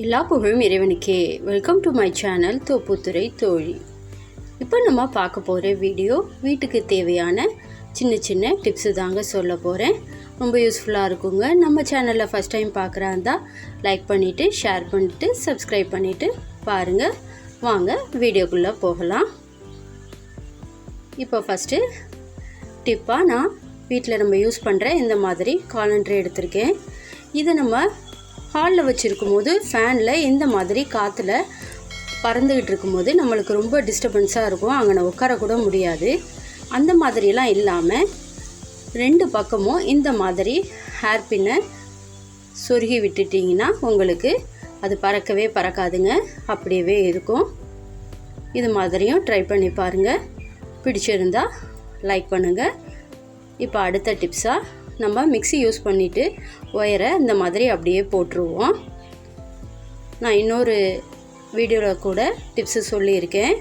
எல்லா புகழும் இறைவனுக்கே. Welcome to my channel Thopputhurai தோழி இப்போ நம்ம பார்க்க போகிற வீடியோ வீட்டுக்கு தேவையான சின்ன சின்ன டிப்ஸு தாங்க சொல்ல போகிறேன் ரொம்ப யூஸ்ஃபுல்லாக இருக்குங்க. நம்ம சேனலில் ஃபஸ்ட் டைம் பார்க்குறாந்தா லைக் பண்ணிவிட்டு ஷேர் பண்ணிவிட்டு சப்ஸ்கிரைப் பண்ணிவிட்டு பாருங்கள் வாங்க வீடியோக்குள்ளே போகலாம். இப்போ ஃபஸ்ட்டு டிப்பாக நான் வீட்டில் நம்ம யூஸ் பண்ணுற இந்த மாதிரி காலண்டர் எடுத்திருக்கேன். இதை நம்ம ஹாலில் வச்சுருக்கும் போது ஃபேனில் இந்த மாதிரி காற்றுல பறந்துக்கிட்டு இருக்கும்போது நம்மளுக்கு ரொம்ப டிஸ்டர்பன்ஸாக இருக்கும். அங்கே உட்காரக்கூட முடியாது. அந்த மாதிரிலாம் இல்லாமல் ரெண்டு பக்கமும் இந்த மாதிரி ஹேர் பின்னை சொருகி விட்டுட்டிங்கன்னா உங்களுக்கு அது பறக்கவே பறக்காதுங்க. அப்படியே இருக்கும். இது மாதிரியும் ட்ரை பண்ணி பாருங்கள் பிடிச்சிருந்தா லைக் பண்ணுங்கள் இப்போ அடுத்த டிப்ஸாக நம்ம மிக்ஸி யூஸ் பண்ணிவிட்டு ஒயரை இந்த மாதிரி அப்படியே போட்டுருவோம். நான் இன்னொரு வீடியோவில் கூட டிப்ஸு சொல்லியிருக்கேன்.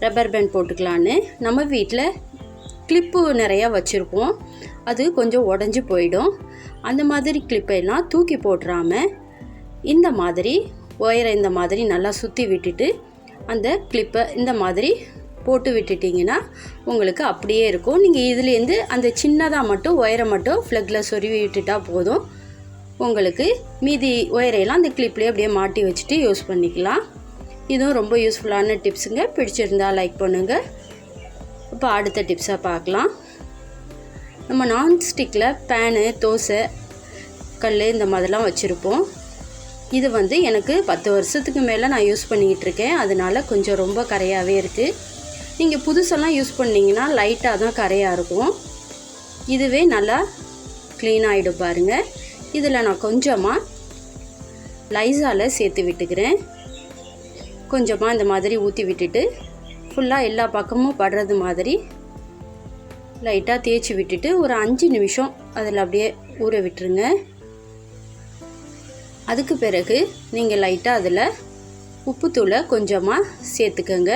ரப்பர் பேண்ட் போட்டுக்கலான்னு. நம்ம வீட்டில் கிளிப்பு நிறையா வச்சுருப்போம். அது கொஞ்சம் உடஞ்சி போயிடும். அந்த மாதிரி கிளிப்பெல்லாம் தூக்கி போட்டுறாமல் இந்த மாதிரி ஒயரை இந்த மாதிரி நல்லா சுற்றி விட்டுட்டு அந்த கிளிப்பை இந்த மாதிரி போட்டு விட்டுட்டிங்கன்னா உங்களுக்கு அப்படியே இருக்கும். நீங்கள் இதுலேருந்து அந்த சின்னதாக மட்டும் ஒயரை மட்டும் ஃப்ளக்கில் சொருவி விட்டுட்டா போதும். உங்களுக்கு மீதி ஒயரையெல்லாம் அந்த கிளிப்லேயே அப்படியே மாட்டி வச்சுட்டு யூஸ் பண்ணிக்கலாம். இதுவும் ரொம்ப யூஸ்ஃபுல்லான டிப்ஸுங்க பிடிச்சிருந்தா லைக் பண்ணுங்கள் இப்போ அடுத்த டிப்ஸாக பார்க்கலாம். நம்ம நான்ஸ்டிக்கில் பேனு தோசை கல் இந்த மாதிரிலாம் வச்சுருப்போம். இது வந்து எனக்கு பத்து வருஷத்துக்கு மேலே நான் யூஸ் பண்ணிக்கிட்டு இருக்கேன். அதனால கொஞ்சம் ரொம்ப கரையாகவே இருக்குது நீங்கள் புதுசெல்லாம் யூஸ் பண்ணிங்கன்னா லைட்டாக தான் கரையாக இருக்கும். இதுவே நல்லா க்ளீன் ஆகிடும் பாருங்கள் இதில் நான் கொஞ்சமாக லைஸால் சேர்த்து விட்டுக்கிறேன். கொஞ்சமாக இந்த மாதிரி ஊற்றி விட்டுட்டு ஃபுல்லாக எல்லா பக்கமும் படுறது மாதிரி லைட்டாக தேய்ச்சி விட்டுட்டு ஒரு அஞ்சு நிமிஷம் அதில் அப்படியே ஊற விட்டுருங்க. அதுக்கு பிறகு நீங்கள் லைட்டாக அதில் உப்புத்தூளை கொஞ்சமாக சேர்த்துக்கோங்க.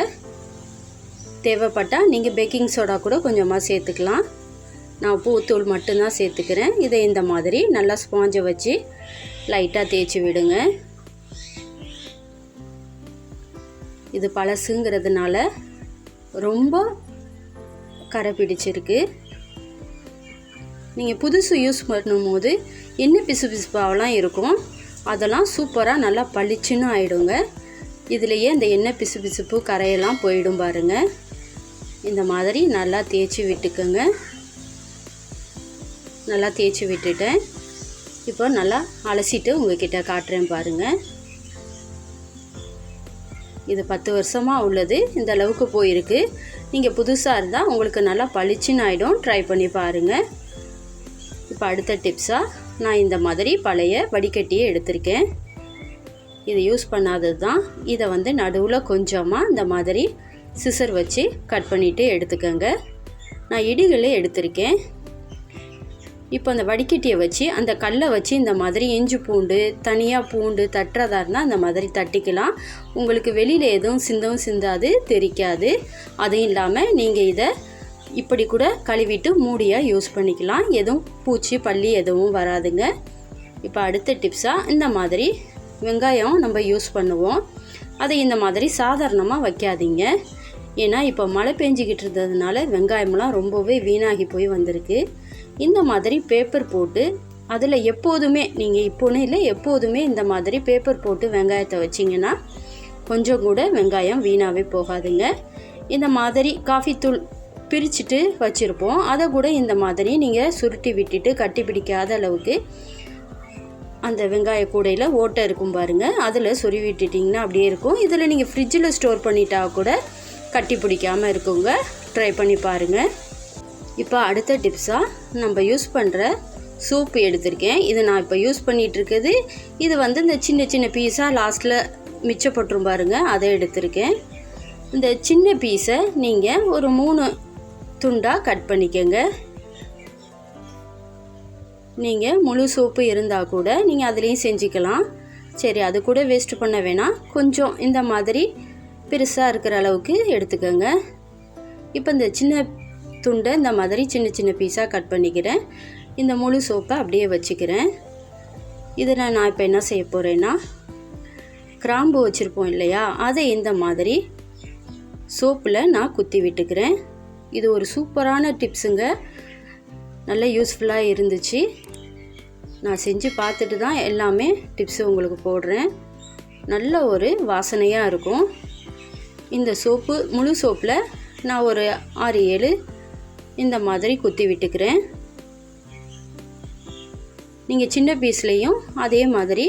தேவைப்பட்டால் நீங்கள் பேக்கிங் சோடா கூட கொஞ்சமாக சேர்த்துக்கலாம். நான் பூத்தூள் மட்டும்தான் சேர்த்துக்கிறேன். இதை இந்த மாதிரி நல்லா ஸ்பாஞ்சை வச்சு லைட்டாக தேய்ச்சி விடுங்க. இது பழசுங்கிறதுனால ரொம்ப கரை பிடிச்சிருக்கு. நீங்கள் புதுசு யூஸ் பண்ணும்போது என்ன பிசு பிசுப்பாவெல்லாம் இருக்கும் அதெல்லாம் சூப்பராக நல்லா பளிச்சுன்னு ஆகிடுங்க இதுலேயே இந்த எண்ணெய் பிசு பிசுப்பு கரையெல்லாம் போயிடும் பாருங்கள் இந்த மாதிரி நல்லா தேய்ச்சி விட்டுக்கோங்க. நல்லா தேய்ச்சி விட்டுட்டேன். இப்போ நல்லா அலசிட்டு உங்ககிட்ட காட்டுறேன் பாருங்கள் இது பத்து வருஷமாக உள்ளது. இந்த அளவுக்கு போயிருக்கு. நீங்கள் புதுசாக இருந்தால் உங்களுக்கு நல்லா பளிச்சுன்னு ஆகிடும் ட்ரை பண்ணி பாருங்கள் இப்போ அடுத்த டிப்ஸாக நான் இந்த மாதிரி பழைய வடிகட்டியை எடுத்திருக்கேன். இது யூஸ் பண்ணாதது தான் இதை வந்து நடுவில் கொஞ்சமாக இந்த மாதிரி சிசர் வச்சு கட் பண்ணிவிட்டு எடுத்துக்கோங்க. நான் இடிகளே எடுத்திருக்கேன். இப்போ அந்த வடிகட்டியை வச்சு அந்த கல்லை வச்சு இந்த மாதிரி இஞ்சி பூண்டு தனியாக பூண்டு தட்டுறதா இருந்தால் அந்த மாதிரி தட்டிக்கலாம். உங்களுக்கு வெளியில் எதுவும் சிந்தவும் சிந்தாது தெரிக்காது. அதுவும் இல்லாமல் நீங்கள் இதை இப்படி கூட கழுவிட்டு மூடியாக யூஸ் பண்ணிக்கலாம். எதுவும் பூச்சி பள்ளி எதுவும் வராதுங்க. இப்போ அடுத்த டிப்ஸாக இந்த மாதிரி வெங்காயம் நம்ம யூஸ் பண்ணுவோம். அதை இந்த மாதிரி சாதாரணமாக வைக்காதீங்க. ஏன்னா இப்போ மழை பெஞ்சிக்கிட்டு இருந்ததுனால வெங்காயம்லாம் ரொம்பவே வீணாகி போய் வந்திருக்கு. இந்த மாதிரி பேப்பர் போட்டு அதில் எப்போதுமே நீங்கள் இப்போன்னு இல்லை எப்போதுமே இந்த மாதிரி பேப்பர் போட்டு வெங்காயத்தை வச்சிங்கன்னா கொஞ்சம் கூட வெங்காயம் வீணாகவே போகாதுங்க. இந்த மாதிரி காஃபி தூள் பிரிச்சுட்டு வச்சுருப்போம். அதை கூட இந்த மாதிரி நீங்கள் சுருட்டி விட்டுட்டு கட்டி பிடிக்காத அளவுக்கு அந்த வெங்காய கூடையில் ஓட்டை இருக்கும் பாருங்கள் அதில் சொருவி விட்டுட்டிங்கன்னா அப்படியே இருக்கும். இதில் நீங்கள் ஃப்ரிட்ஜில் ஸ்டோர் பண்ணிட்டா கூட கட்டி பிடிக்காமல் இருக்குங்க ட்ரை பண்ணி பாருங்கள் இப்போ அடுத்த டிப்ஸாக நம்ம யூஸ் பண்ணுற சூப் எடுத்திருக்கேன். இதை நான் இப்போ யூஸ் பண்ணிகிட்ருக்குது இது வந்து இந்த சின்ன சின்ன பீஸாக லாஸ்ட்டில் மிச்சப்பட்டுரும் பாருங்கள் அதை எடுத்திருக்கேன். இந்த சின்ன பீஸை நீங்கள் ஒரு மூணு துண்டாக கட் பண்ணிக்கோங்க. நீங்கள் முழு சோப்பு இருந்தால் கூட நீங்கள் அதுலேயும் செஞ்சுக்கலாம். சரி அது கூட வேஸ்ட் பண்ண வேணாம். கொஞ்சம் இந்த மாதிரி பெருசாக இருக்கிற அளவுக்கு எடுத்துக்கோங்க. இப்போ இந்த சின்ன துண்டை இந்த மாதிரி சின்ன சின்ன பீஸாக கட் பண்ணிக்கிறேன். இந்த முழு சோப்பை அப்படியே வச்சுக்கிறேன். இதில் நான் இப்போ என்ன செய்ய போகிறேன்னா கிராம்பு வச்சுருப்போம் இல்லையா? அதை இந்த மாதிரி சோப்பில் நான் குத்தி விட்டுக்கிறேன். இது ஒரு சூப்பரான டிப்ஸுங்க. நல்ல யூஸ்ஃபுல்லாக இருந்துச்சு. நான் செஞ்சு பார்த்துட்டு தான் எல்லாமே டிப்ஸு உங்களுக்கு போடுறேன். நல்ல ஒரு வாசனையாக இருக்கும். இந்த சோப்பு முழு சோப்பில் நான் ஒரு ஆறு ஏழு இந்த மாதிரி குத்தி விட்டுக்கிறேன். நீங்கள் சின்ன பீஸ்லேயும் அதே மாதிரி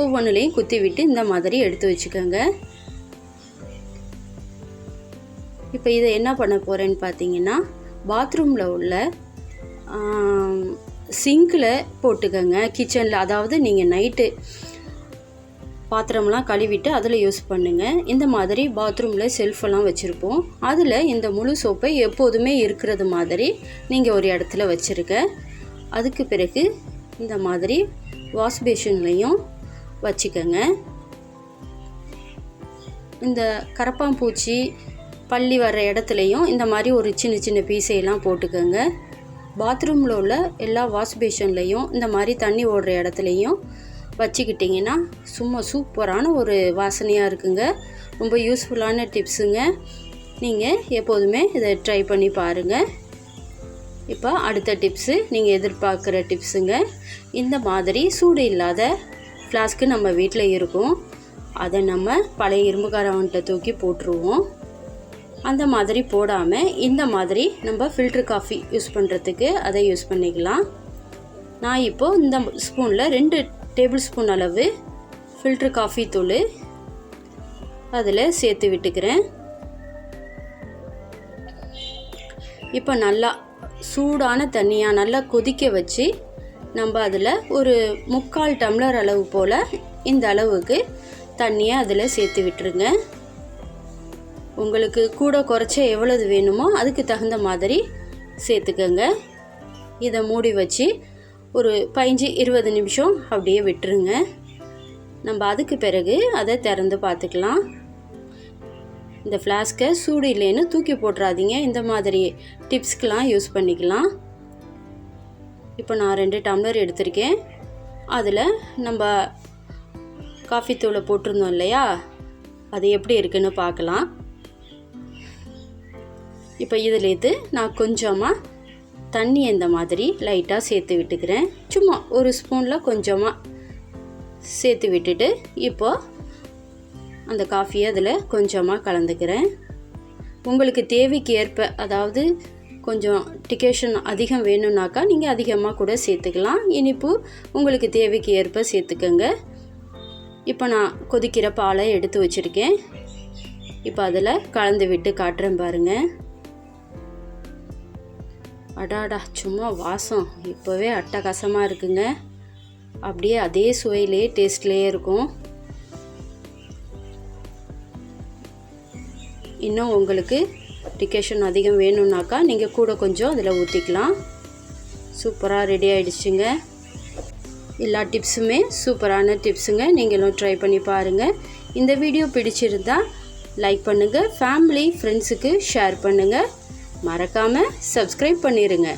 ஒவ்வொன்றுலேயும் குத்தி விட்டு இந்த மாதிரி எடுத்து வச்சுக்கோங்க. இப்போ இதை என்ன பண்ண போகிறேன்னு பார்த்தீங்கன்னா பாத்ரூமில் உள்ள சிங்கில் போட்டுக்கோங்க. கிச்சனில் அதாவது நீங்கள் நைட்டு பாத்திரம்லாம் கழுவிட்டு அதில் யூஸ் பண்ணுங்கள் இந்த மாதிரி பாத்ரூமில் செல்ஃபெல்லாம் வச்சுருப்போம். அதில் இந்த முழு சோப்பை எப்போதுமே இருக்கிறது மாதிரி நீங்கள் ஒரு இடத்துல வச்சுருக்க. அதுக்கு பிறகு இந்த மாதிரி வாஷ் பேஷன்லேயும் வச்சுக்கோங்க. இந்த கரப்பாம்பூச்சி பள்ளி வர்ற இடத்துலையும் இந்த மாதிரி ஒரு சின்ன சின்ன பீஸையெல்லாம் போட்டுக்கோங்க. பாத்ரூமில் உள்ள எல்லா வாஷ் பேஷன்லேயும் இந்த மாதிரி தண்ணி ஓடுற இடத்துலையும் வச்சுக்கிட்டிங்கன்னா சும்மா சூப்பரான ஒரு வாசனையாக இருக்குங்க. ரொம்ப யூஸ்ஃபுல்லான டிப்ஸுங்க நீங்கள் எப்போதுமே இதை ட்ரை பண்ணி பாருங்கள் இப்போ அடுத்த டிப்ஸு நீங்கள் எதிர்பார்க்குற டிப்ஸுங்க இந்த மாதிரி சூடு இல்லாத ஃப்ளாஸ்க்கு நம்ம வீட்டில் இருக்கும். அதை நம்ம பழைய இரும்புக்காரவன்கிட்ட தூக்கி போட்டுருவோம். அந்த மாதிரி போடாமல் இந்த மாதிரி நம்ம ஃபில்ட்ரு காஃபி யூஸ் பண்ணுறதுக்கு அதை யூஸ் பண்ணிக்கலாம். நான் இப்போது இந்த ஸ்பூனில் ரெண்டு டேபிள் ஸ்பூன் அளவு ஃபில்ட்ரு காஃபி தூள் அதில் சேர்த்து விட்டுக்கிறேன். இப்போ நல்லா சூடான தண்ணியாக நல்லா கொதிக்க வச்சு நம்ம அதில் ஒரு முக்கால் டம்ளர் அளவு போல் இந்த அளவுக்கு தண்ணியை அதில் சேர்த்து விட்டுருங்க. உங்களுக்கு கூட குறைச்ச எவ்வளவு வேணுமோ அதுக்கு தகுந்த மாதிரி சேர்த்துக்கோங்க. இதை மூடி வச்சு ஒரு பதிஞ்சு இருபது நிமிஷம் அப்படியே விட்டுருங்க. நம்ம அதுக்கு பிறகு அதை திறந்து பார்த்துக்கலாம். இந்த ஃப்ளாஸ்க்கை சூடு இல்லைன்னு தூக்கி போட்டுறாதீங்க. இந்த மாதிரி டிப்ஸ்க்கெலாம் யூஸ் பண்ணிக்கலாம். இப்போ நான் ரெண்டு டம்ளர் எடுத்திருக்கேன். அதில் நம்ம காஃபி தூளை போட்டிருந்தோம் இல்லையா? அது எப்படி இருக்குன்னு பார்க்கலாம். இப்போ இதுலேருந்து நான் கொஞ்சமாக தண்ணி இந்த மாதிரி லைட்டாக சேர்த்து விட்டுக்கிறேன். சும்மா ஒரு ஸ்பூனில் கொஞ்சமாக சேர்த்து விட்டுட்டு இப்போ அந்த காஃபியை அதில் கொஞ்சமாக கலந்துக்கிறேன். உங்களுக்கு தேவைக்கு ஏற்ப அதாவது கொஞ்சம் டிகேஷன் அதிகம் வேணும்னாக்கா நீங்கள் அதிகமாக கூட சேர்த்துக்கலாம். இனிப்பு உங்களுக்கு தேவைக்கு ஏற்ப சேர்த்துக்கோங்க. இப்போ நான் கொதிக்கிற பாலை எடுத்து வச்சுருக்கேன். இப்போ அதில் கலந்து விட்டு காட்டுறேன் பாருங்கள் அடாடா சும்மா வாசம். இப்போவே அட்டகாசமாக இருக்குங்க. அப்படியே அதே சுவையிலே டேஸ்ட்லேயே இருக்கும். இன்னும் உங்களுக்கு டிகேஷன் அதிகம் வேணும்னாக்கா நீங்கள் கூட கொஞ்சம் அதில் ஊற்றிக்கலாம் சூப்பராக ரெடி ஆகிடுச்சுங்க எல்லா டிப்ஸுமே சூப்பரான டிப்ஸுங்க நீங்களும் ட்ரை பண்ணி பாருங்கள் இந்த வீடியோ பிடிச்சிருந்தா லைக் பண்ணுங்கள் ஃபேமிலி ஃப்ரெண்ட்ஸுக்கு ஷேர் பண்ணுங்கள் மறக்காமல் சப்ஸ்கிரைப் பண்ணிடுங்க